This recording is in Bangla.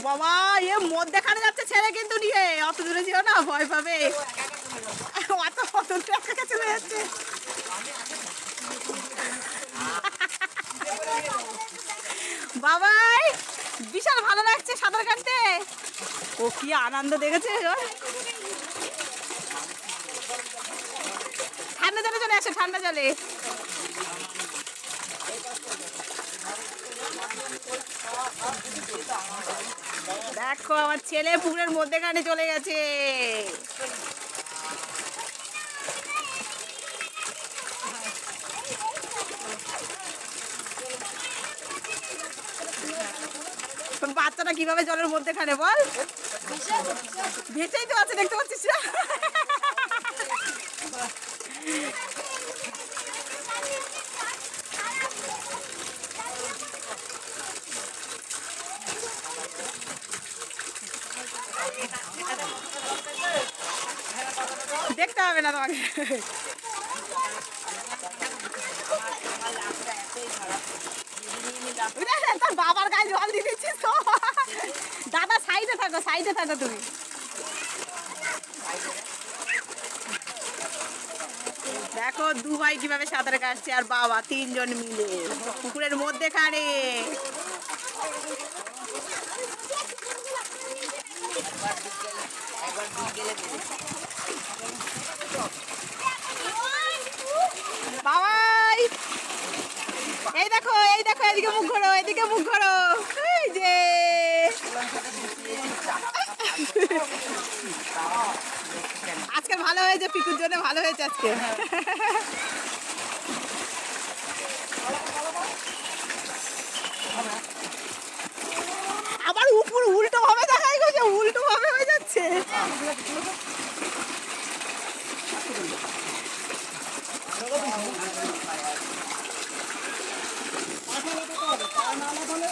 বাবা, এ মধ্যেখানে যাচ্ছে ছেলে কিন্তু নিয়ে। অত দূরে ছিল না, ভয় পাবে। অত অত দূরে একা চলে যাচ্ছে। বাবাই, বিশাল ভালো লাগছে সাঁতার কাটতে। ও কি আনন্দ দেখেছে? ঠান্ডা জলে চলে আসে, ঠান্ডা জলে। দেখো, আমার ছেলে পুকুরের মধ্যেখানে চলে গেছে। বাচ্চাটা কীভাবে জলের মধ্যেখানে বল? ভেসেই তো আছে, দেখতে পাচ্ছিস না? দেখতে হবে না তোমাকে। তোর বাবার গায়ে জল দিয়ে দিচ্ছিস তো। দাদা সাইডে থাকো সাইডে থাকো তুমি। দেখো দু ভাই কীভাবে সাঁতার কাটছে, আর বাবা তিনজন মিলে। পুকুরের মধ্যে মধ্যেখানে। বাবাই। এই দেখো এই দেখো, এদিকে মুখ ঘোরো, এদিকে মুখ ঘোরো। যে। আজকে ভালো হয়েছে, পিকুর জন্য ভালো হয়েছে আজকে। পাঠা লাগাতে হবে পা না লাগালে